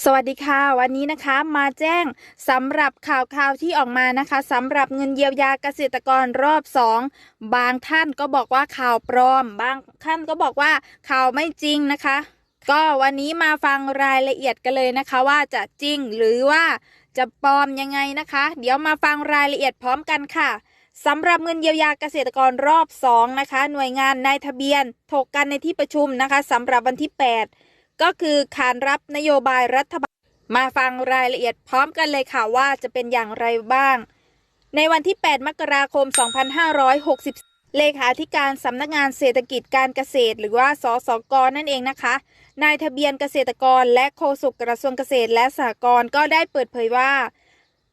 สวัสดีค่ะ วันนี้นะคะมาแจ้งสำหรับข่าวข่าวที่ออกมานะคะสำหรับเงินเยียวยาเกษตรกรรอบสองบางท่านก็บอกว่าข่าวปลอม บางท่านก็บอกว่าข่าวไม่จริงนะคะ ก็วันนี้มาฟังรายละเอียดกันเลยนะคะ ว่าจะจริงหรือว่าจะปลอมยังไงนะคะ เดี๋ยวมาฟังรายละเอียดพร้อมกันค่ะสำหรับเงินเยียวยาเกษตรกรรอบสองนะคะ หน่วยงานนายทะเบียนถกกันในที่ประชุมนะคะสำหรับวันที่ 8 ก็คือขานรับนโยบายรัฐบาล มาฟังรายละเอียดพร้อมกันเลยค่ะว่าจะเป็นอย่างไรบ้าง ในวันที่ 8 มกราคม 2560 เลขาธิการสำนักงานเศรษฐกิจการเกษตร หรือว่า สสก นั่นเองนะคะ นายทะเบียนเกษตรกรและโฆษกกระทรวงเกษตรและสหกรณ์ก็ได้เปิดเผยว่า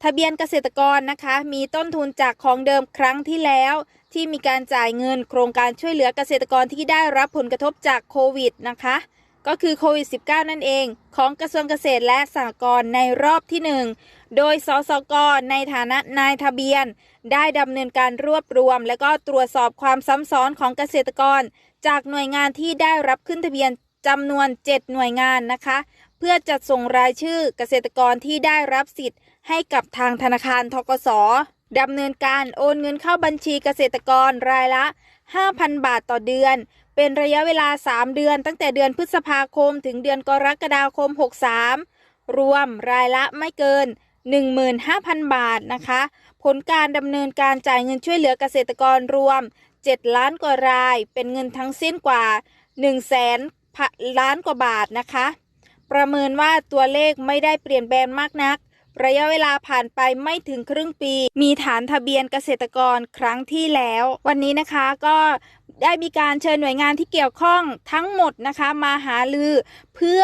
ทะเบียนเกษตรกรนะคะ มีต้นทุนจากของเดิมครั้งที่แล้วที่มีการจ่ายเงินโครงการช่วยเหลือเกษตรกรที่ได้รับผลกระทบจากโควิดนะคะ ก็คือโควิด -19 นั่นเอง ของกระทรวงเกษตรและสหกรณ์ในรอบที่ 1 โดยสสกในฐานะนายทะเบียน ได้ดำเนินการรวบรวม และก็ตรวจสอบความซ้ำซ้อนของเกษตรกร จากหน่วยงานที่ได้รับขึ้นทะเบียนจำนวน 7 หน่วยงานนะคะ เพื่อจัดส่งรายชื่อเกษตรกรที่ได้รับสิทธิ์ ให้กับทางธนาคารทกสดำเนินการโอนเงินเข้าบัญชีเกษตรกรรายละ 5,000 บาทต่อเดือน เป็นระยะเวลา 3 เดือน ตั้งแต่เดือนพฤษภาคม ถึงเดือนกรกฎาคม 63 รวมรายละไม่เกิน 15,000 บาทนะคะ ผลการดำเนินการจ่ายเงินช่วยเหลือเกษตรกรรวม 7 ล้านกว่าราย เป็นเงินทั้งสิ้นกว่า1แสนล้านกว่าบาทนะคะ ประเมินว่าตัวเลขไม่ได้เปลี่ยนแปลงมากนัก ระยะเวลาผ่านไปไม่ถึงครึ่งปี มีฐานทะเบียนเกษตรกรครั้งที่แล้ว วันนี้นะคะก็ ได้มีการเชิญหน่วยงานที่เกี่ยวข้องทั้งหมดนะคะมาหาลือเพื่อ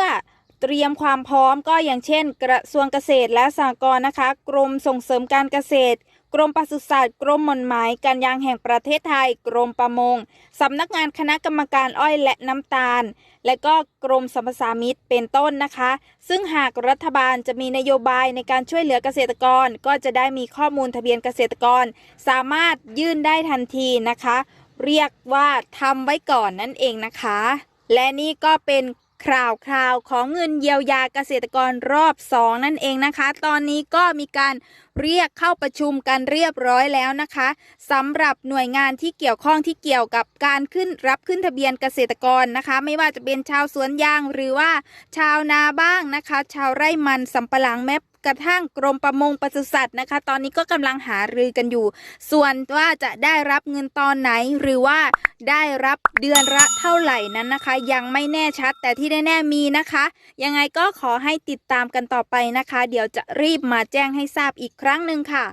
เตรียมความพร้อมก็อย่างเช่น กระทรวงเกษตรและสหกรณ์นะคะ กรมส่งเสริมการเกษตร กรมปศุสัตว์ กรมหม่อนไม้การยางแห่งประเทศไทย กรมประมงสำนักงานคณะกรรมการอ้อยและน้ำตาล และก็กรมสรรพสามิตเป็นต้นนะคะ ซึ่งหากรัฐบาลจะมีนโยบายในการช่วยเหลือเกษตรกร ก็จะได้มีข้อมูลทะเบียนเกษตรกร สามารถยื่นได้ทันทีนะคะ เรียกว่าทำไว้ก่อนนั่นเองนะคะ และนี่ก็เป็นข่าวคราวของเงินเยียวยาเกษตรกรรอบ 2 นั่นเองนะคะ ตอนนี้ก็มีการเรียกเข้าประชุมกันเรียบร้อยแล้วนะคะสำหรับหน่วยงานที่เกี่ยวข้องที่เกี่ยวกับการขึ้นรับขึ้นทะเบียนเกษตรกรนะคะ ไม่ว่าจะเป็นชาวสวนยางหรือว่าชาวนาบ้างนะคะ ชาวไร่มันสำปะหลังแม้ กระทั่งกรมประมงปศุสัตว์นะคะ ตอนนี้ก็กำลังหารือกันอยู่ ส่วนว่าจะได้รับเงินตอนไหนหรือว่าได้รับเดือนละเท่าไหร่นั้นนะคะ ยังไม่แน่ชัดแต่ที่แน่ๆมีนะคะ ยังไงก็ขอให้ติดตามกันต่อไปนะคะ เดี๋ยวจะรีบมาแจ้งให้ทราบอีกครั้งหนึ่งค่ะ